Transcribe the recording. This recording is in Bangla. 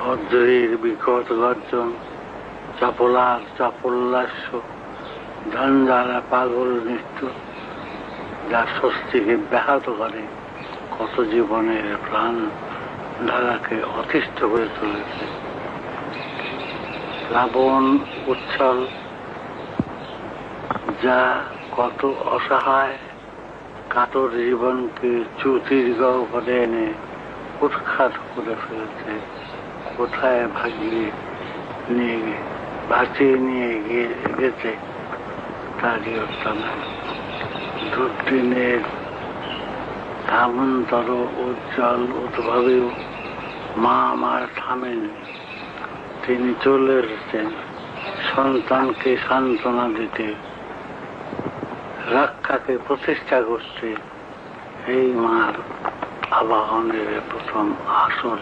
ভদ্রের বিকট গর্জন চপলার চপল্লাস্য ঝঞ্ঝারা পাগল নৃত্য, যা স্বস্তিকে ব্যাহত করে, কত জীবনের প্রাণ ধারাকে অতিষ্ঠ করে তুলেছে। প্লাবন উচ্ছল, যা কত অসহায়, কাতর জীবনকে চ্যুতির গহ্বরে এনে উৎখাত করে ফেলেছে। কোথায় ভাগিয়ে নিয়ে ভাসিয়ে নিয়ে গিয়ে গেছে। তারই অর্থনা। দুর্দিনের ধামন্তর উজ্জ্বল উদ্ভাবেও মা আমার থামেনি। তিনি চলে এসেছেন সন্তানকে সান্ত্বনা দিতে। রক্ষাকে প্রতিষ্ঠা করতে। এই মার আবাহনের প্রথম আসল